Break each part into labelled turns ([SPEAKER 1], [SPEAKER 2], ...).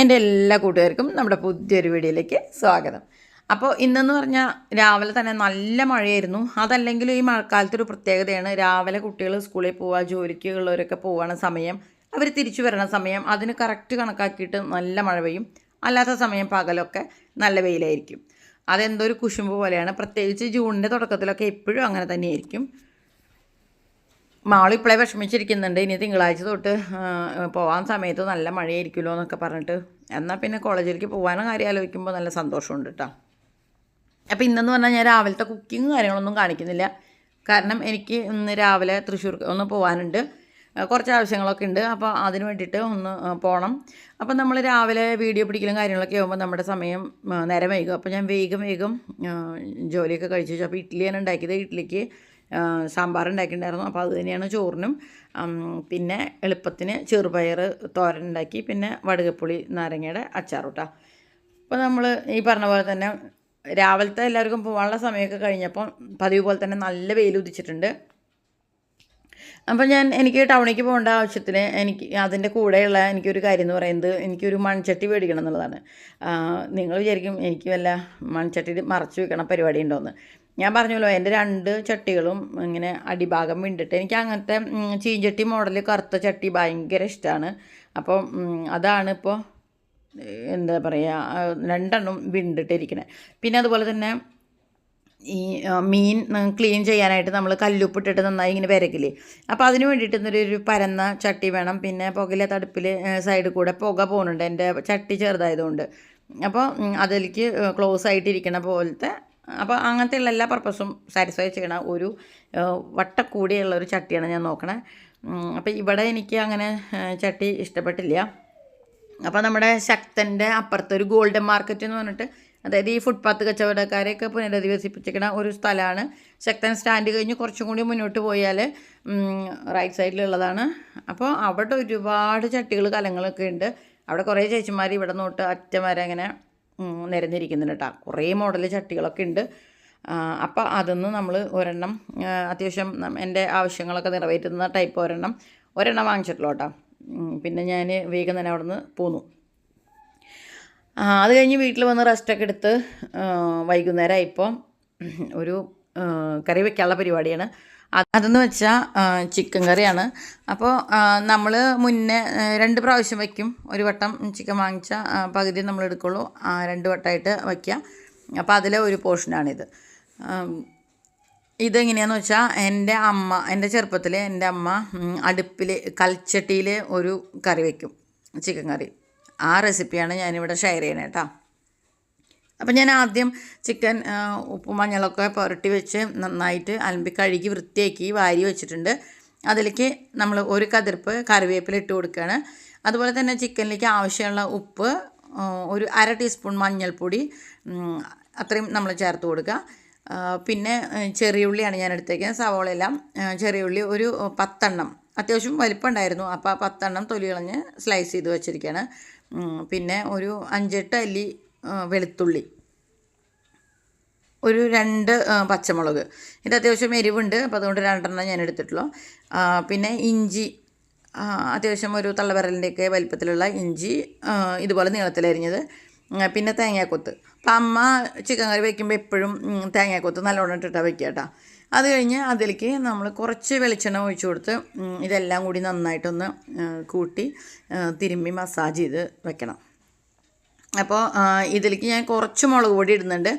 [SPEAKER 1] എന്റെ എല്ലാ കൂട്ടുകാർക്കും നമ്മുടെ പുതിയൊരു വീഡിയോയിലേക്ക് സ്വാഗതം. അപ്പോൾ ഇന്നെന്ന് പറഞ്ഞാൽ രാവിലെ തന്നെ നല്ല മഴയായിരുന്നു. അതല്ലെങ്കിലും ഈ മഴക്കാലത്തൊരു പ്രത്യേകതയാണ് രാവിലെ കുട്ടികൾ സ്കൂളിൽ പോവുക ജോലിക്ക് ഉള്ളവരൊക്കെ പോവുകയാണ് സമയം. അവർ തിരിച്ചു വരണ സമയം. അതിന് കറക്റ്റ് കണക്കാക്കിയിട്ട് നല്ല മഴ പെയ്യും. അല്ലാത്ത സമയം പകലൊക്കെ നല്ല വെയിലായിരിക്കും. അതെന്തോ ഒരു കുശുമ്പ് പോലെയാണ്. പ്രത്യേകിച്ച് ജൂണിന്റെ തുടക്കത്തിലൊക്കെ എപ്പോഴും അങ്ങനെ തന്നെയായിരിക്കും. മാൾ ഇപ്പോഴേ വിഷമിച്ചിരിക്കുന്നുണ്ട്. ഇനി തിങ്കളാഴ്ച തൊട്ട് പോകാൻ സമയത്ത് നല്ല മഴയായിരിക്കുമല്ലോ എന്നൊക്കെ പറഞ്ഞിട്ട്. എന്നാൽ പിന്നെ കോളേജിലേക്ക് പോകാനും കാര്യം ആലോചിക്കുമ്പോൾ നല്ല സന്തോഷമുണ്ട് കേട്ടോ അപ്പോൾ ഇന്നെന്ന് പറഞ്ഞാൽ ഞാൻ രാവിലത്തെ കുക്കിങ് കാര്യങ്ങളൊന്നും കാണിക്കുന്നില്ല. കാരണം എനിക്ക് ഇന്ന് രാവിലെ തൃശ്ശൂർ ഒന്ന് പോകാനുണ്ട് കുറച്ച് ആവശ്യങ്ങളൊക്കെ ഉണ്ട്. അപ്പോൾ അതിന് വേണ്ടിയിട്ട് ഒന്ന് പോകണം അപ്പോൾ നമ്മൾ രാവിലെ വീഡിയോ പിടിക്കലും കാര്യങ്ങളൊക്കെ ആകുമ്പോൾ നമ്മുടെ സമയം നേരം വൈകും. അപ്പോൾ ഞാൻ വേഗം വേഗം ജോലിയൊക്കെ കഴിച്ചു. അപ്പോൾ ഇഡ്ഡലിയാണ് ഉണ്ടാക്കിയത് ഇഡ്ഡലിക്ക് സാമ്പാർ ഉണ്ടാക്കിയിട്ടുണ്ടായിരുന്നു അപ്പോൾ അത് തന്നെയാണ് ചോറിനും. പിന്നെ എളുപ്പത്തിന് ചെറുപയർ തോരൻ ഉണ്ടാക്കി പിന്നെ വടുകപ്പുളി നാരങ്ങയുടെ അച്ചാറുട്ടാ. അപ്പോൾ നമ്മൾ ഈ പറഞ്ഞ പോലെ തന്നെ രാവിലത്തെ എല്ലാവർക്കും പോകാനുള്ള സമയമൊക്കെ കഴിഞ്ഞപ്പോൾ പതിവ് പോലെ തന്നെ നല്ല വെയിൽ ഉദിച്ചിട്ടുണ്ട്. അപ്പോൾ ഞാൻ എനിക്ക് ടൗണിലേക്ക് പോകേണ്ട ആവശ്യത്തിന് എനിക്ക് അതിന്റെ കൂടെയുള്ള എനിക്കൊരു കാര്യം എന്ന് പറയുന്നത് എനിക്കൊരു മൺചട്ടി മേടിക്കണം എന്നുള്ളതാണ്. നിങ്ങൾ വിചാരിക്കും എനിക്ക് വല്ല മൺചട്ടി മറച്ചു വെക്കണ പരിപാടി ഉണ്ടോയെന്ന് ഞാൻ പറഞ്ഞല്ലോ എന്റെ രണ്ട് ചട്ടികളും ഇങ്ങനെ അടിഭാഗം വിണ്ടിട്ട് എനിക്ക് അങ്ങനത്തെ ചീഞ്ചട്ടി മോഡൽ കറുത്ത ചട്ടി ഭയങ്കര ഇഷ്ടമാണ് അപ്പം അതാണ് ഇപ്പോൾ എന്താ പറയുക രണ്ടെണ്ണം വീണ്ടിട്ടിരിക്കണേ. പിന്നെ അതുപോലെ തന്നെ ഈ മീൻ ക്ലീൻ ചെയ്യാനായിട്ട് നമ്മൾ കല്ലുപ്പിട്ടിട്ട് നന്നായി ഇങ്ങനെ വിരകില്ലേ അപ്പോൾ അതിന് വേണ്ടിയിട്ട് ഒരു പരന്ന ചട്ടി വേണം. പിന്നെ പുകയിലെ തടുപ്പിൽ സൈഡിൽ കൂടെ പുക പോകുന്നുണ്ട് എന്റെ ചട്ടി ചെറുതായതുകൊണ്ട്. അപ്പോൾ അതിലേക്ക് ക്ലോസ് ആയിട്ടിരിക്കണ പോലത്തെ അപ്പോൾ അങ്ങനത്തെയുള്ള എല്ലാ പർപ്പസും സാറ്റിസ്ഫൈ ചെയ്യണ ഒരു വട്ടക്കൂടിയുള്ള ഒരു ചട്ടിയാണ് ഞാൻ നോക്കണേ. അപ്പോൾ ഇവിടെ എനിക്ക് അങ്ങനെ ചട്ടി ഇഷ്ടപ്പെട്ടില്ല. അപ്പോൾ നമ്മുടെ ശക്തന്റെ അപ്പുറത്തൊരു ഗോൾഡൻ മാർക്കറ്റ് എന്ന് പറഞ്ഞിട്ട് അതായത് ഈ ഫുട്പാത്ത് കച്ചവടക്കാരെയൊക്കെ പുനരധിവസിപ്പിച്ചിരിക്കുന്ന ഒരു സ്ഥലമാണ്. ശക്തൻ സ്റ്റാൻഡ് കഴിഞ്ഞ് കുറച്ചും കൂടി മുന്നോട്ട് പോയാൽ റൈറ്റ് സൈഡിലുള്ളതാണ് അപ്പോൾ അവിടെ ഒരുപാട് ചട്ടികൾ കലങ്ങളൊക്കെ ഉണ്ട്. അവിടെ കുറേ ചേച്ചിമാർ ഇവിടെ നോട്ട് അറ്റം വരെ അങ്ങനെ നിരഞ്ഞിരിക്കുന്നുണ്ട് കേട്ടോ. കുറേ മോഡൽ ചട്ടികളൊക്കെ ഉണ്ട്. അപ്പോൾ അതൊന്ന് നമ്മൾ ഒരെണ്ണം അത്യാവശ്യം എന്റെ ആവശ്യങ്ങളൊക്കെ നിറവേറ്റുന്ന ടൈപ്പ് ഒരെണ്ണം ഒരെണ്ണം വാങ്ങിച്ചിട്ടുള്ളൂ കേട്ടോ. പിന്നെ ഞാൻ വേഗം തന്നെ അവിടെ നിന്ന് പോന്നു. അത് കഴിഞ്ഞ് വീട്ടിൽ വന്ന് റെസ്റ്റൊക്കെ എടുത്ത് വൈകുന്നേരം ഇപ്പം ഒരു കറി വെക്കാനുള്ള പരിപാടിയാണ്. അത് അതെന്ന് വെച്ചാൽ ചിക്കൻ കറിയാണ്. അപ്പോൾ നമ്മൾ മുന്നേ രണ്ട് പ്രാവശ്യം വയ്ക്കും ഒരു വട്ടം ചിക്കൻ വാങ്ങിച്ച പകുതി നമ്മൾ എടുക്കുള്ളൂ. രണ്ട് വട്ടമായിട്ട് വയ്ക്കുക അപ്പോൾ അതിലെ ഒരു പോർഷനാണിത്. ഇതെങ്ങനെയാണെന്ന് വെച്ചാൽ എന്റെ അമ്മ എന്റെ ചെറുപ്പത്തിൽ എന്റെ അമ്മ അടുപ്പിൽ കൽച്ചട്ടിയിൽ ഒരു കറി വയ്ക്കും ചിക്കൻ കറി. ആ റെസിപ്പിയാണ് ഞാനിവിടെ ഷെയർ ചെയ്യണേ കേട്ടോ. അപ്പം ഞാൻ ആദ്യം ചിക്കൻ ഉപ്പും മഞ്ഞളൊക്കെ പുരട്ടി വെച്ച് നന്നായിട്ട് അലമ്പി കഴുകി വൃത്തിയാക്കി വാരി വെച്ചിട്ടുണ്ട്. അതിലേക്ക് നമ്മൾ ഒരു കതിർപ്പ് കറിവേപ്പില ഇട്ട് കൊടുക്കുകയാണ്. അതുപോലെ തന്നെ ചിക്കനിലേക്ക് ആവശ്യമുള്ള ഉപ്പ് ഒരു അര ടീസ്പൂൺ മഞ്ഞൾപ്പൊടി അത്രയും നമ്മൾ ചേർത്ത് കൊടുക്കുക. പിന്നെ ചെറിയ ഉള്ളിയാണ് ഞാൻ എടുത്തേക്കുന്നത്. സവോളയെല്ലാം ഉള്ളി ഒരു പത്തെണ്ണം. അത്യാവശ്യം വലിപ്പം ഉണ്ടായിരുന്നു. അപ്പോൾ ആ പത്തെണ്ണം തൊലി കളഞ്ഞ് സ്ലൈസ് ചെയ്ത് വെച്ചിരിക്കുകയാണ്. പിന്നെ ഒരു അഞ്ചെട്ട് അല്ലി വെളുത്തുള്ളി. ഒരു രണ്ട് പച്ചമുളക്. ഇത് അത്യാവശ്യം എരിവുണ്ട് അപ്പോൾ അതുകൊണ്ട് രണ്ടെണ്ണം ഞാൻ എടുത്തിട്ടുള്ളൂ. പിന്നെ ഇഞ്ചി അത്യാവശ്യം ഒരു തള്ളവിരലിന്റെയൊക്കെ വലിപ്പത്തിലുള്ള ഇഞ്ചി ഇതുപോലെ നീളത്തിലരിഞ്ഞത്. പിന്നെ തേങ്ങാക്കൊത്ത്. അപ്പം അമ്മ ചിക്കൻ കറി വയ്ക്കുമ്പോൾ എപ്പോഴും തേങ്ങാക്കൊത്ത് നല്ലോണം ഇട്ടിട്ടാണ് വയ്ക്കുക കേട്ടോ. അത് കഴിഞ്ഞ് അതിലേക്ക് നമ്മൾ കുറച്ച് വെളിച്ചെണ്ണ ഒഴിച്ചു കൊടുത്ത് ഇതെല്ലാം കൂടി നന്നായിട്ടൊന്ന് കൂട്ടി തിരുമ്പി മസാജ് ചെയ്ത് വെക്കണം. അപ്പോൾ ഇതിലേക്ക് ഞാൻ കുറച്ച് മുളക് പൊടി ഇടുന്നുണ്ട്.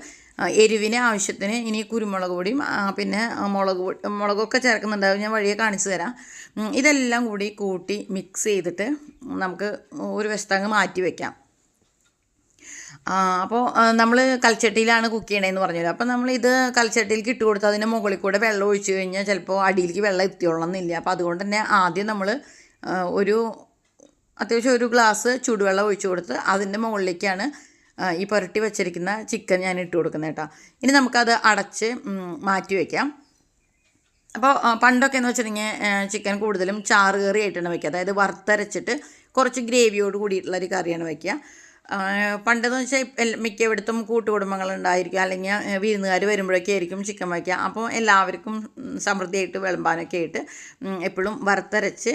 [SPEAKER 1] എരിവിന് ആവശ്യത്തിന് ഇനി കുരുമുളക് പൊടിയും പിന്നെ മുളക് പൊടി മുളകൊക്കെ ചേർക്കുന്നുണ്ടാവും. ഞാൻ വഴിയെ കാണിച്ചു തരാം. ഇതെല്ലാം കൂടി കൂട്ടി മിക്സ് ചെയ്തിട്ട് നമുക്ക് ഒരു വശത്തങ്ങ് മാറ്റി വെക്കാം. അപ്പോൾ നമ്മൾ കൽച്ചട്ടിയിലാണ് കുക്ക് ചെയ്യണതെന്ന് പറഞ്ഞല്ലോ. അപ്പോൾ നമ്മൾ ഇത് കൽച്ചട്ടിയിലേക്ക് ഇട്ട് കൊടുത്ത് അതിന്റെ മുകളിൽ കൂടെ വെള്ളം ഒഴിച്ചു കഴിഞ്ഞാൽ ചിലപ്പോൾ അടിയിലേക്ക് വെള്ളം എത്തിയോളണമെന്നില്ല അപ്പോൾ അതുകൊണ്ട് തന്നെ ആദ്യം നമ്മൾ ഒരു അത്യാവശ്യം ഒരു ഗ്ലാസ് ചൂടുവെള്ളം ഒഴിച്ച് കൊടുത്ത് അതിന്റെ മുകളിലേക്കാണ് ആ, ഈ പുരട്ടി വെച്ചിരിക്കുന്ന ചിക്കൻ ഞാൻ ഇട്ട് കൊടുക്കുന്നത് കേട്ടോ. ഇനി നമുക്കത് അടച്ച് മാറ്റി വയ്ക്കാം അപ്പോൾ ആ, പണ്ടൊക്കെ എന്ന് വെച്ചിട്ടുണ്ടെങ്കിൽ ചിക്കൻ കൂടുതലും ചാറ് കറി ആയിട്ടാണ് വയ്ക്കുക അതായത് വറുത്തരച്ചിട്ട് കുറച്ച് ഗ്രേവിയോട് കൂടിയിട്ടുള്ളൊരു കറിയാണ് വയ്ക്കുക ആ, പണ്ടെന്ന് വെച്ചാൽ മിക്കയിടത്തും കൂട്ടുകുടുംബങ്ങളുണ്ടായിരിക്കും. അല്ലെങ്കിൽ വിരുന്നുകാർ വരുമ്പോഴൊക്കെ ആയിരിക്കും ചിക്കൻ വയ്ക്കുക അപ്പോൾ എല്ലാവർക്കും സമൃദ്ധിയായിട്ട് വിളമ്പാനൊക്കെ ആയിട്ട് എപ്പോഴും വറുത്തരച്ച്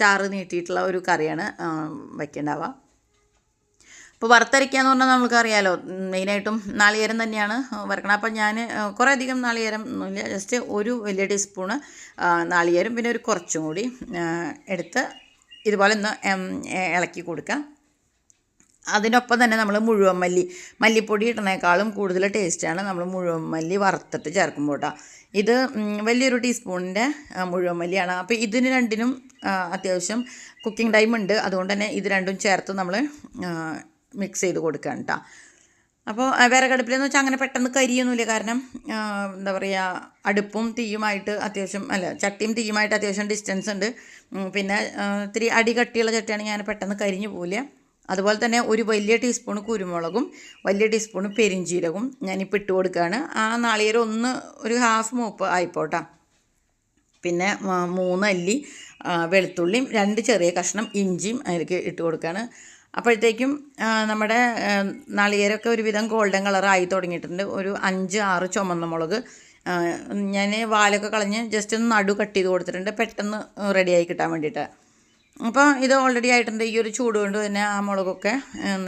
[SPEAKER 1] ചാറ് നീട്ടിയിട്ടുള്ള ഒരു കറിയാണ് വയ്ക്കേണ്ടാവുക. ഇപ്പോൾ വറുത്തരയ്ക്കുക എന്ന് പറഞ്ഞാൽ നമുക്കറിയാലോ മെയിനായിട്ടും നാളികേരം തന്നെയാണ് വറുക്കണം അപ്പം ഞാൻ കുറേ അധികം നാളികേരം ജസ്റ്റ് ഒരു വലിയ ടീസ്പൂണ് നാളികേരം പിന്നെ ഒരു കുറച്ചും കൂടി എടുത്ത് ഇതുപോലെ ഒന്ന് ഇളക്കി കൊടുക്കുക. അതിനൊപ്പം തന്നെ നമ്മൾ മുഴുവൻ മല്ലി മല്ലിപ്പൊടി ഇടുന്നേക്കാളും കൂടുതൽ ടേസ്റ്റാണ് നമ്മൾ മുഴുവൻ മല്ലി വറുത്തിട്ട് ചേർക്കുമ്പോൾ കേട്ടോ ഇത് വലിയൊരു ടീസ്പൂണിന്റെ മുഴുവൻ മല്ലിയാണ്. അപ്പോൾ ഇതിന് രണ്ടിനും അത്യാവശ്യം കുക്കിംഗ് ടൈം ഉണ്ട്. അതുകൊണ്ട് തന്നെ ഇത് രണ്ടും ചേർത്ത് നമ്മൾ മിക്സ് ചെയ്ത് കൊടുക്കുകയാണ് കേട്ടോ അപ്പോൾ വിറകടുപ്പിലെന്ന് വെച്ചാൽ അങ്ങനെ പെട്ടെന്ന് കരിയൊന്നുമില്ല. കാരണം എന്താ പറയുക അടുപ്പും തീയുമായിട്ട് അത്യാവശ്യം അല്ല ചട്ടിയും തീയുമായിട്ട് അത്യാവശ്യം ഡിസ്റ്റൻസ് ഉണ്ട്. പിന്നെ ഇത്തിരി അടി കട്ടിയുള്ള ചട്ടിയാണെങ്കിൽ ഞാൻ പെട്ടെന്ന് കരിഞ്ഞു പോവില്ല. അതുപോലെ തന്നെ ഒരു വലിയ ടീസ്പൂൺ കുരുമുളകും വലിയ ടീസ്പൂൺ പെരിഞ്ചീരകവും ഞാനിപ്പോൾ ഇട്ട് കൊടുക്കുകയാണ് ആ നാളികേരം ഒന്ന് ഒരു ഹാഫ് മൂപ്പ് ആയിപ്പോട്ടാ. പിന്നെ മൂന്നല്ലി വെളുത്തുള്ളിയും രണ്ട് ചെറിയ കഷ്ണം ഇഞ്ചിയും അതിലേക്ക് ഇട്ട് കൊടുക്കുകയാണ് അപ്പോഴത്തേക്കും നമ്മുടെ നാളികേരമൊക്കെ ഒരുവിധം ഗോൾഡൻ കളറായി തുടങ്ങിയിട്ടുണ്ട്. ഒരു അഞ്ച് ആറ് ചുമന്ന മുളക്. ഞാൻ വാലൊക്കെ കളഞ്ഞ് ജസ്റ്റ് ഒന്ന് നടു കട്ട് ചെയ്ത് കൊടുത്തിട്ടുണ്ട്. പെട്ടെന്ന് റെഡിയായി കിട്ടാൻ വേണ്ടിയിട്ട്. അപ്പോൾ ഇത് ഓൾറെഡി ആയിട്ടുണ്ട്. ഈ ഒരു ചൂട് കൊണ്ട് തന്നെ ആ മുളകൊക്കെ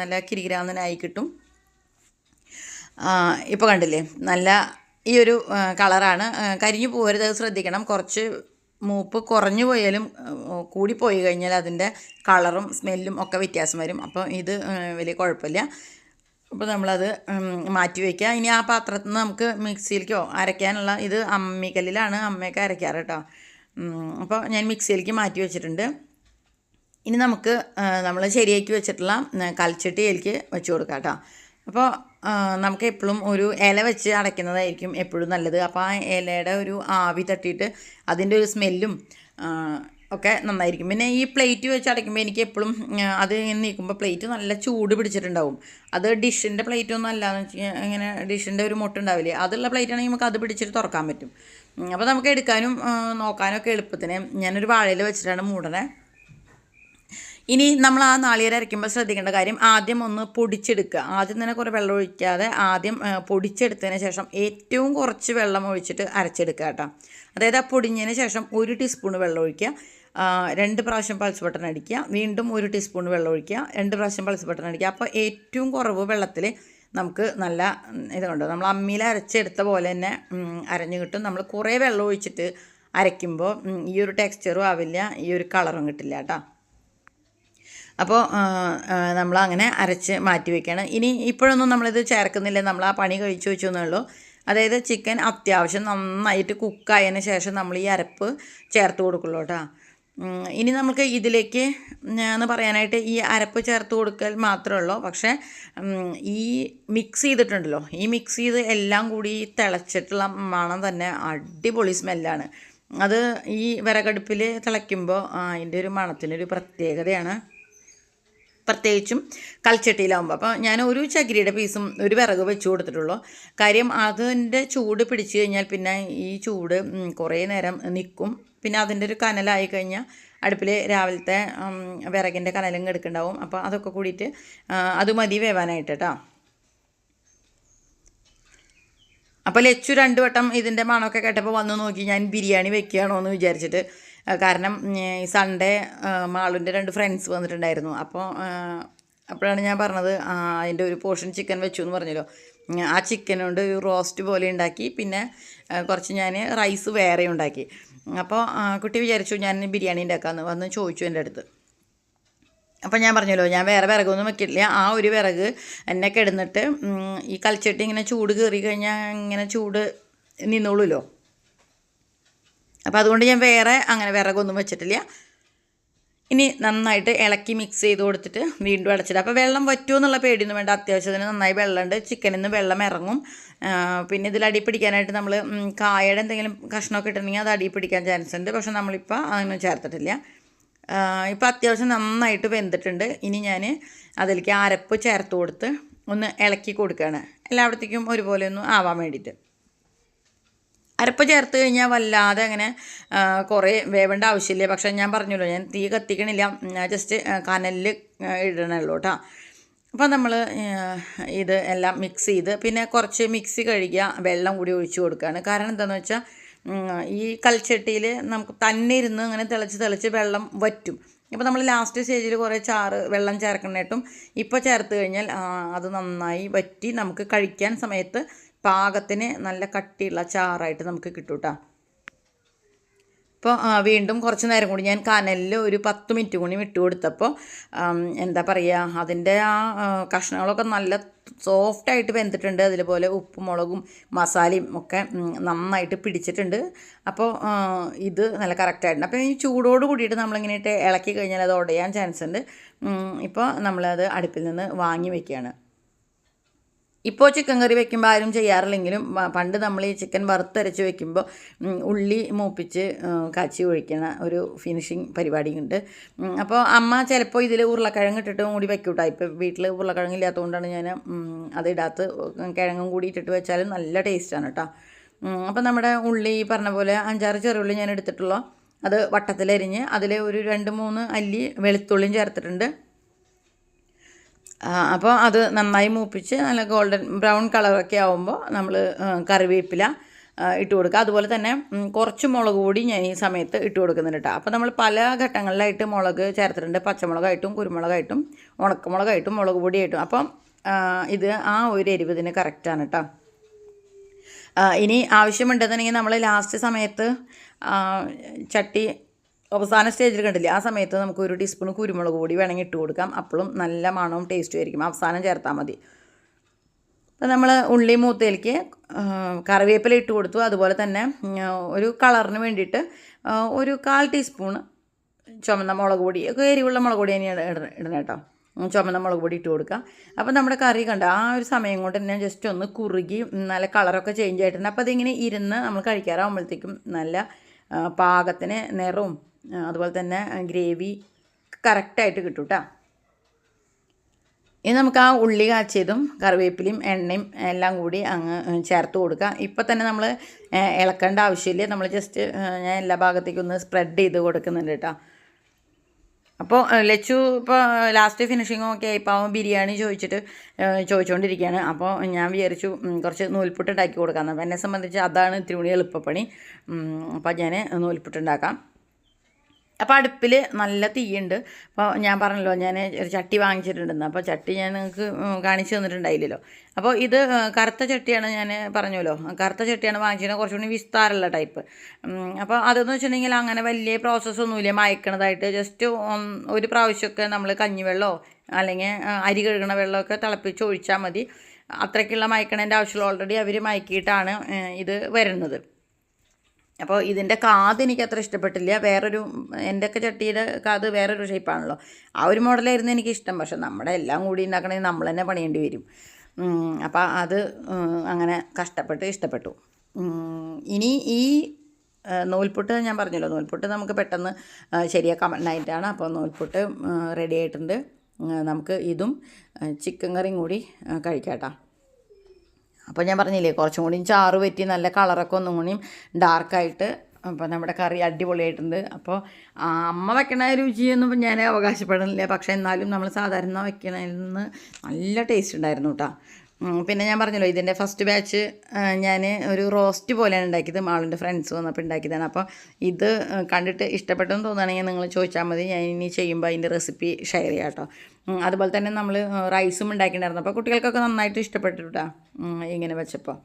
[SPEAKER 1] നല്ല കിരികിരാന്നനായി കിട്ടും. ഇപ്പോൾ കണ്ടില്ലേ? നല്ല ഈ ഒരു കളറാണ്. കരിഞ്ഞു പോകരുത് ശ്രദ്ധിക്കണം. കുറച്ച് മൂപ്പ് കുറഞ്ഞു പോയാലും കൂടി കൂടിപ്പോയി കഴിഞ്ഞാൽ അതിന്റെ കളറും സ്മെല്ലും ഒക്കെ വ്യത്യാസം വരും. അപ്പോൾ ഇത് വലിയ കുഴപ്പമില്ല. അപ്പോൾ നമ്മളത് മാറ്റി വയ്ക്കുക ഇനി ആ പാത്രത്തിൽ നിന്ന് നമുക്ക് മിക്സിയിലേക്കോ അരയ്ക്കാനുള്ള ഇത് അമ്മിക്കല്ലിലാണ്. അമ്മയൊക്കെ അരയ്ക്കാറ് കേട്ടോ. അപ്പോൾ ഞാൻ മിക്സിയിലേക്ക് മാറ്റി വെച്ചിട്ടുണ്ട്. ഇനി നമുക്ക് നമ്മൾ ശരിയാക്കി വെച്ചിട്ടുള്ള കൽച്ചട്ടിയിലേക്ക് വെച്ച് കൊടുക്കാം കേട്ടോ. അപ്പോൾ നമുക്ക് എപ്പോഴും ഒരു ഇല വെച്ച് അടയ്ക്കുന്നതായിരിക്കും എപ്പോഴും നല്ലത്. അപ്പോൾ ആ ഇലയുടെ ഒരു ആവി തട്ടിയിട്ട് അതിന്റെ ഒരു സ്മെല്ലും ഒക്കെ നന്നായിരിക്കും. പിന്നെ ഈ പ്ലേറ്റ് വെച്ച് അടയ്ക്കുമ്പോൾ എനിക്ക് എപ്പോഴും അത് ഇങ്ങനെ നീക്കുമ്പോൾ പ്ലേറ്റ് നല്ല ചൂട് പിടിച്ചിട്ടുണ്ടാവും. അത് ഡിഷിന്റെ പ്ലേറ്റ് ഒന്നും അല്ല എന്ന് വെച്ചാൽ ഇങ്ങനെ ഡിഷിന്റെ ഒരു മുട്ട ഉണ്ടാവില്ലേ അതുള്ള പ്ലേറ്റ് ആണെങ്കിൽ നമുക്ക് അത് പിടിച്ചിട്ട് തുറക്കാൻ പറ്റും. അപ്പോൾ നമുക്ക് എടുക്കാനും നോക്കാനും ഒക്കെ എളുപ്പത്തിന് ഞാനൊരു വാഴയിൽ വെച്ചിട്ടാണ് മൂടണേ. ഇനി നമ്മൾ ആ നാളികേരം അരയ്ക്കുമ്പോൾ ശ്രദ്ധിക്കേണ്ട കാര്യം ആദ്യം ഒന്ന് പൊടിച്ചെടുക്കുക. ആദ്യം തന്നെ കുറേ വെള്ളം ഒഴിക്കാതെ ആദ്യം പൊടിച്ചെടുത്തതിന് ശേഷം ഏറ്റവും കുറച്ച് വെള്ളം ഒഴിച്ചിട്ട് അരച്ചെടുക്കുക കേട്ടോ. അതായത് ആ പൊടിഞ്ഞതിന് ശേഷം ഒരു ടീസ്പൂൺ വെള്ളം ഒഴിക്കുക. രണ്ട് പ്രാവശ്യം പൾസ് ബട്ടൺ അടിക്കുക. വീണ്ടും ഒരു ടീസ്പൂൺ വെള്ളം ഒഴിക്കുക. രണ്ട് പ്രാവശ്യം പൾസ് ബട്ടൺ അടിക്കുക. അപ്പോൾ ഏറ്റവും കുറവ് വെള്ളത്തിൽ നമുക്ക് നല്ല ഇതുണ്ട്. നമ്മൾ അമ്മിയിൽ അരച്ചെടുത്ത പോലെ തന്നെ അരഞ്ഞു കിട്ടും. നമ്മൾ കുറേ വെള്ളം ഒഴിച്ചിട്ട് അരയ്ക്കുമ്പോൾ ഈ ഒരു ടെക്സ്ചറും ആവില്ല ഈ ഒരു കളറും കിട്ടില്ല കേട്ടോ. അപ്പോൾ നമ്മൾ അങ്ങനെ അരച്ച് മാറ്റി വെക്കുകയാണ് ഇനി ഇപ്പോഴൊന്നും നമ്മളിത് ചേർക്കുന്നില്ല. നമ്മൾ ആ പണി കഴിച്ചു വെച്ചു എന്നേ ഉള്ളൂ. അതായത് ചിക്കൻ അത്യാവശ്യം നന്നായിട്ട് കുക്കായതിന് ശേഷം നമ്മൾ ഈ അരപ്പ് ചേർത്ത് കൊടുക്കുള്ളൂ കേട്ടോ. ഇനി നമുക്ക് ഇതിലേക്ക് എന്ന് പറയാനായിട്ട് ഈ അരപ്പ് ചേർത്ത് കൊടുക്കൽ മാത്രമേ ഉള്ളൂ. പക്ഷേ ഈ മിക്സ് ചെയ്തിട്ടുണ്ടല്ലോ. ഈ മിക്സ് ചെയ്ത് എല്ലാം കൂടി തിളച്ചിട്ടുള്ള മണം തന്നെ അടിപൊളി സ്മെല്ലാണ്. അത് ഈ വിറകടുപ്പിൽ തിളയ്ക്കുമ്പോൾ അതിന്റെ ഒരു മണത്തിനൊരു പ്രത്യേകതയാണ്. പ്രത്യേകിച്ചും കൽച്ചട്ടിയിലാവുമ്പോൾ അപ്പോൾ ഞാൻ ഒരു ചകിരിയുടെ പീസും ഒരു വിറക് വെച്ച് കൊടുത്തിട്ടുള്ളൂ. കാര്യം അതിന്റെ ചൂട് പിടിച്ചു കഴിഞ്ഞാൽ പിന്നെ ഈ ചൂട് കുറേ നേരം നിൽക്കും പിന്നെ അതിന്റെ ഒരു കനലായി കഴിഞ്ഞാൽ അടുപ്പിൽ രാവിലത്തെ വിറകിന്റെ കനലും എടുക്കുന്നുണ്ടാവും അപ്പോൾ അതൊക്കെ കൂടിയിട്ട് അത് മതി വേവാനായിട്ട് കേട്ടോ അപ്പോൾ ലച്ചു രണ്ട് വട്ടം ഇതിന്റെ മണമൊക്കെ കേട്ടപ്പോൾ വന്ന് നോക്കി ഞാൻ ബിരിയാണി വെക്കുകയാണോ എന്ന് വിചാരിച്ചിട്ട്. കാരണം ഈ സൺഡേ മാളുന്റെ രണ്ട് ഫ്രണ്ട്സ് വന്നിട്ടുണ്ടായിരുന്നു. അപ്പോൾ അപ്പോഴാണ് ഞാൻ പറഞ്ഞത് അതിന്റെ ഒരു പോർഷൻ ചിക്കൻ വെച്ചു എന്ന് പറഞ്ഞല്ലോ ആ ചിക്കൻ കൊണ്ട് റോസ്റ്റ് പോലെ ഉണ്ടാക്കി പിന്നെ കുറച്ച് ഞാൻ റൈസ് വേറെ ഉണ്ടാക്കി. അപ്പോൾ കുട്ടി വിചാരിച്ചു ഞാൻ ബിരിയാണി ഉണ്ടാക്കാമെന്ന് വന്ന് ചോദിച്ചു എന്റെ അടുത്ത്. അപ്പോൾ ഞാൻ പറഞ്ഞല്ലോ ഞാൻ വേറെ വിറകൊന്നും വെക്കില്ല. ആ ഒരു വിറക് എന്നെ കിടന്നിട്ട് ഈ കൽച്ചട്ടി ഇങ്ങനെ ചൂട് കയറി കഴിഞ്ഞാൽ ഇങ്ങനെ ചൂട് നിന്നോളൂല്ലോ. അപ്പോൾ അതുകൊണ്ട് ഞാൻ വേറെ അങ്ങനെ വിറകൊന്നും വെച്ചിട്ടില്ല. ഇനി നന്നായിട്ട് ഇളക്കി മിക്സ് ചെയ്ത് കൊടുത്തിട്ട് വീണ്ടും അടച്ചിട്ട് അപ്പോൾ വെള്ളം വറ്റുമോ എന്നുള്ള പേടിയൊന്നും വേണ്ട. അത്യാവശ്യത്തിന് നന്നായി വെള്ളമുണ്ട്. ചിക്കനിൽ നിന്ന് വെള്ളം ഇറങ്ങും. പിന്നെ ഇതിൽ അടി പിടിക്കാനായിട്ട് നമ്മൾ കായയുടെ എന്തെങ്കിലും കഷ്ണമൊക്കെ ഇട്ടിട്ടുണ്ടെങ്കിൽ അത് അടി പിടിക്കാൻ ചാൻസ് ഉണ്ട്. പക്ഷെ നമ്മളിപ്പോൾ അതൊന്നും ചേർത്തിട്ടില്ല. ഇപ്പോൾ അത്യാവശ്യം നന്നായിട്ട് വെന്തിട്ടുണ്ട്. ഇനി ഞാൻ അതിലേക്ക് അരപ്പ് ചേർത്ത് കൊടുത്ത് ഒന്ന് ഇളക്കി കൊടുക്കുകയാണ്. എല്ലായിടത്തേക്കും ഒരുപോലെ ഒന്ന് ആവാൻ വേണ്ടിയിട്ട്. അരപ്പ് ചേർത്ത് കഴിഞ്ഞാൽ വല്ലാതെ അങ്ങനെ കുറേ വേവേണ്ട ആവശ്യമില്ല. പക്ഷേ ഞാൻ പറഞ്ഞല്ലോ ഞാൻ തീ കത്തിക്കണില്ല. ഞാൻ ജസ്റ്റ് കനലിൽ ഇടണുള്ളൂ കേട്ടോ അപ്പോൾ നമ്മൾ ഇത് എല്ലാം മിക്സ് ചെയ്ത് പിന്നെ കുറച്ച് മിക്സി കഴുകിയ വെള്ളം കൂടി ഒഴിച്ചു കൊടുക്കുകയാണ് കാരണം എന്താണെന്ന് വെച്ചാൽ ഈ കൽച്ചട്ടിയിൽ നമുക്ക് തന്നെ ഇരുന്ന് അങ്ങനെ തിളച്ച് തിളച്ച് വെള്ളം വറ്റും. അപ്പോൾ നമ്മൾ ലാസ്റ്റ് സ്റ്റേജിൽ കുറേ ചാറ് വെള്ളം ചേർക്കണേട്ടും ഇപ്പോൾ ചേർത്ത് കഴിഞ്ഞാൽ അത് നന്നായി വറ്റി നമുക്ക് കഴിക്കാൻ സമയത്ത് പാകത്തിന് നല്ല കട്ടിയുള്ള ചാറായിട്ട് നമുക്ക് കിട്ടും കേട്ടോ ഇപ്പോൾ വീണ്ടും കുറച്ച് നേരം കൂടി ഞാൻ കനലിൽ ഒരു പത്ത് മിനിറ്റ് കൂടി വിട്ടു കൊടുത്തപ്പോൾ എന്താ പറയുക അതിന്റെ ആ കഷ്ണങ്ങളൊക്കെ നല്ല സോഫ്റ്റായിട്ട് വെന്തിട്ടുണ്ട്. അതിലുപോലെ ഉപ്പും മുളകും മസാലയും ഒക്കെ നന്നായിട്ട് പിടിച്ചിട്ടുണ്ട്. അപ്പോൾ ഇത് നല്ല കറക്റ്റായിട്ടുണ്ട് അപ്പോൾ ഈ ചൂടോട് കൂടിയിട്ട് നമ്മളിങ്ങനെ ഇട്ട് ഇളക്കി കഴിഞ്ഞാൽ അത് ഉടയാൻ ചാൻസ് ഉണ്ട്. ഇപ്പോൾ നമ്മളത് അടുപ്പിൽ നിന്ന് വാങ്ങി വെക്കുകയാണ്. ഇപ്പോൾ ചിക്കൻ കറി വെക്കുമ്പോൾ ആരും ചെയ്യാറില്ലെങ്കിലും പണ്ട് നമ്മൾ ഈ ചിക്കൻ വറുത്തരച്ച് വെക്കുമ്പോൾ ഉള്ളി മൂപ്പിച്ച് കാച്ചി ഒഴിക്കണ ഒരു ഫിനിഷിങ് പരിപാടിയുണ്ട്. അപ്പോൾ അമ്മ ചിലപ്പോൾ ഇതിൽ ഉരുളക്കിഴങ്ങ് ഇട്ടിട്ട് കൂടി വെക്കും വെക്കൂട്ടാ. ഇപ്പോൾ വീട്ടിൽ ഉരുളക്കിഴങ്ങ് ഇല്ലാത്തതുകൊണ്ടാണ് ഞാൻ അതിടാത്ത് അത് കിഴങ്ങും കൂടി ഇട്ടിട്ട് വെച്ചാൽ നല്ല ടേസ്റ്റാണ് കേട്ടോ അപ്പോൾ നമ്മുടെ ഉള്ളി പറഞ്ഞ പോലെ അഞ്ചാറ് ചെറുള്ളി ഞാൻ എടുത്തിട്ടുള്ളൂ അത് വട്ടത്തിലരിഞ്ഞ് അതിൽ ഒരു രണ്ട് മൂന്ന് അല്ലി വെളുത്തുള്ളിയും ചേർത്തിട്ടുണ്ട്. അപ്പോൾ അത് നന്നായി മൂപ്പിച്ച് നല്ല ഗോൾഡൻ ബ്രൗൺ കളറൊക്കെ ആവുമ്പോൾ നമ്മൾ കറിവേപ്പില ഇട്ട് കൊടുക്കുക. അതുപോലെ തന്നെ കുറച്ച് മുളക് കൂടി ഞാൻ ഈ സമയത്ത് ഇട്ട് കൊടുക്കുന്നുണ്ട് കേട്ടോ അപ്പോൾ നമ്മൾ പല ഘട്ടങ്ങളിലായിട്ട് മുളക് ചേർത്തിട്ടുണ്ട്. പച്ചമുളകായിട്ടും കുരുമുളകായിട്ടും ഉണക്കമുളകായിട്ടും മുളക് പൊടിയായിട്ടും. അപ്പം ഇത് ആ ഒരു എരിവതിന് കറക്റ്റാണ് കേട്ടോ ഇനി ആവശ്യമുണ്ടെന്നുണ്ടെങ്കിൽ നമ്മൾ ലാസ്റ്റ് സമയത്ത് ചട്ടി അവസാന സ്റ്റേജിൽ കണ്ടില്ലേ? ആ സമയത്ത് നമുക്ക് ഒരു ടീസ്പൂൺ കുരുമുളക് പൊടി വേണമെങ്കിൽ ഇട്ട് കൊടുക്കാം. അപ്പോഴും നല്ല മണവും ടേസ്റ്റും ആയിരിക്കും. അവസാനം ചേർത്താൽ മതി. അപ്പം നമ്മൾ ഉള്ളി മൂത്തയിലേക്ക് കറിവേപ്പില ഇട്ട് കൊടുത്തു. അതുപോലെ തന്നെ ഒരു കളറിന് വേണ്ടിയിട്ട് ഒരു കാൽ ടീസ്പൂൺ ചുമന്ന മുളക് പൊടി എരിവുള്ള മുളക് പൊടി തന്നെയാണ് ഇട- ഇടണം കേട്ടോ. ചുമന്ന മുളക് പൊടി ഇട്ട് കൊടുക്കുക അപ്പോൾ നമ്മുടെ കറി കണ്ട ആ ഒരു സമയം കൊണ്ട് തന്നെ ജസ്റ്റ് ഒന്ന് കുറുകി നല്ല കളറൊക്കെ ചേഞ്ച് ആയിട്ടുണ്ട്. അപ്പോൾ അതിങ്ങനെ ഇരുന്ന് നമ്മൾ കഴിക്കാറാകുമ്പോഴത്തേക്കും നല്ല പാകത്തിന് നിറവും അതുപോലെ തന്നെ ഗ്രേവി കറക്റ്റായിട്ട് കിട്ടും കേട്ടോ ഇനി നമുക്ക് ആ ഉള്ളി കാച്ചിയതും കറിവേപ്പിലയും എണ്ണയും എല്ലാം കൂടി അങ്ങ് ചേർത്ത് കൊടുക്കുക ഇപ്പം തന്നെ നമ്മൾ ഇളക്കേണ്ട ആവശ്യമില്ല. നമ്മൾ ജസ്റ്റ് ഞാൻ എല്ലാ ഭാഗത്തേക്കും ഒന്ന് സ്പ്രെഡ് ചെയ്ത് കൊടുക്കുന്നുണ്ട് കേട്ടോ അപ്പോൾ ലച്ചു ഇപ്പോൾ ലാസ്റ്റ് ഫിനിഷിങ്ങും ഒക്കെ ഇപ്പോൾ അവൻ ബിരിയാണി ചോദിച്ചിട്ട് ചോദിച്ചുകൊണ്ടിരിക്കുകയാണ് അപ്പോൾ ഞാൻ വിചാരിച്ചു കുറച്ച് നൂൽപുട്ട് ഉണ്ടാക്കി കൊടുക്കാമെന്ന് എന്നെ സംബന്ധിച്ച് അതാണ് ഇത്തിരി കൂടി എളുപ്പപ്പണി. അപ്പോൾ ഞാൻ നൂൽപുട്ട് ഉണ്ടാക്കാം അപ്പോൾ അടുപ്പിൽ നല്ല തീയുണ്ട്. അപ്പോൾ ഞാൻ പറഞ്ഞല്ലോ ഞാൻ ഒരു ചട്ടി വാങ്ങിച്ചിട്ടുണ്ടെന്ന്. അപ്പോൾ ചട്ടി ഞാൻ നിങ്ങൾക്ക് കാണിച്ചു തന്നിട്ടുണ്ടായില്ലല്ലോ. അപ്പോൾ ഇത് കറുത്ത ചട്ടിയാണ് ഞാൻ പറഞ്ഞല്ലോ. കറുത്ത ചട്ടിയാണ് വാങ്ങിച്ചത് കുറച്ചുകൂടി വിസ്താരമുള്ള ടൈപ്പ്. അപ്പോൾ അതെന്ന് വെച്ചിട്ടുണ്ടെങ്കിൽ അങ്ങനെ വലിയ പ്രോസസ്സൊന്നുമില്ല മയക്കണതായിട്ട് ജസ്റ്റ് ഒരു പ്രാവശ്യമൊക്കെ നമ്മൾ കഞ്ഞിവെള്ളമോ അല്ലെങ്കിൽ അരി കഴുകണ വെള്ളമൊക്കെ തിളപ്പിച്ച് ഒഴിച്ചാൽ മതി. അത്രയ്ക്കുള്ള മയക്കണേന്റെ ആവശ്യമുള്ള ഓൾറെഡി അവർ മയക്കിയിട്ടാണ് ഇത് വരുന്നത്. അപ്പോൾ ഇതിന്റെ കാത് എനിക്ക് അത്ര ഇഷ്ടപ്പെട്ടില്ല. വേറൊരു എന്റെയൊക്കെ ചട്ടിയുടെ കാത് വേറൊരു ഷേപ്പാണല്ലോ ആ ഒരു മോഡലായിരുന്നു എനിക്ക് ഇഷ്ടം. പക്ഷെ നമ്മുടെ എല്ലാം കൂടി ഉണ്ടാക്കണമെങ്കിൽ നമ്മൾ തന്നെ പണിയേണ്ടി വരും. അപ്പോൾ അത് അങ്ങനെ കഷ്ടപ്പെട്ട് ഇഷ്ടപ്പെട്ടു. ഇനി ഈ നൂൽപുട്ട് ഞാൻ പറഞ്ഞല്ലോ. നൂൽപുട്ട് നമുക്ക് പെട്ടെന്ന് ശരിയാക്കാൻ പറ്റുന്നതായിട്ടാണ് അപ്പോൾ നൂൽപുട്ട് റെഡി ആയിട്ടുണ്ട്. നമുക്ക് ഇതും ചിക്കൻ കറിയും കൂടി കഴിക്കാം കേട്ടോ അപ്പോൾ ഞാൻ പറഞ്ഞില്ലേ കുറച്ചും കൂടി ചാറ് പറ്റി നല്ല കളറൊക്കെ ഒന്നും കൂടിയും ഡാർക്കായിട്ട് അപ്പോൾ നമ്മുടെ കറി അടിപൊളിയായിട്ടുണ്ട്. അപ്പോൾ അമ്മ വെക്കണ രുചിയൊന്നും ഞാൻ അവകാശപ്പെടുന്നില്ല. പക്ഷേ എന്നാലും നമ്മൾ സാധാരണ വെക്കണതിൽ നിന്ന് നല്ല ടേസ്റ്റ് ഉണ്ടായിരുന്നു കേട്ടോ. പിന്നെ ഞാൻ പറഞ്ഞല്ലോ ഇതിന്റെ ഫസ്റ്റ് ബാച്ച് ഞാൻ ഒരു റോസ്റ്റ് പോലെയാണ് ഉണ്ടാക്കിയത്. മാളിന്റെ ഫ്രണ്ട്സ് വന്നപ്പോൾ ഉണ്ടാക്കിയതാണ്. അപ്പോൾ ഇത് കണ്ടിട്ട് ഇഷ്ടപ്പെട്ടെന്ന് തോന്നുകയാണെങ്കിൽ നിങ്ങൾ ചോദിച്ചാൽ മതി. ഞാൻ ഇനി ചെയ്യുമ്പോൾ അതിന്റെ റെസിപ്പി ഷെയർ ചെയ്യാം കേട്ടോ. അതുപോലെ തന്നെ നമ്മൾ റൈസും ഉണ്ടാക്കിയിട്ടുണ്ടായിരുന്നു. അപ്പോൾ കുട്ടികൾക്കൊക്കെ നന്നായിട്ട് ഇഷ്ടപ്പെട്ടിട്ടാ കേട്ടോ ഇങ്ങനെ വെച്ചപ്പോൾ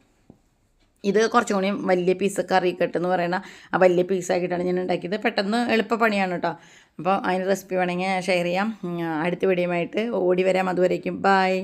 [SPEAKER 1] ഇത് കുറച്ചും കൂടി വലിയ പീസ് കറി കെട്ടെന്ന് പറയുന്ന ആ വലിയ പീസാക്കിയിട്ടാണ് ഞാൻ ഉണ്ടാക്കിയത്. പെട്ടെന്ന് എളുപ്പപ്പണിയാണ് കേട്ടോ അപ്പോൾ അതിന്റെ റെസിപ്പി വേണമെങ്കിൽ ഷെയർ ചെയ്യാം. അടുത്ത അടുത്ത വീഡിയോയുമായിട്ട് ഓടി വരാം. അതുവരേക്കും ബായ്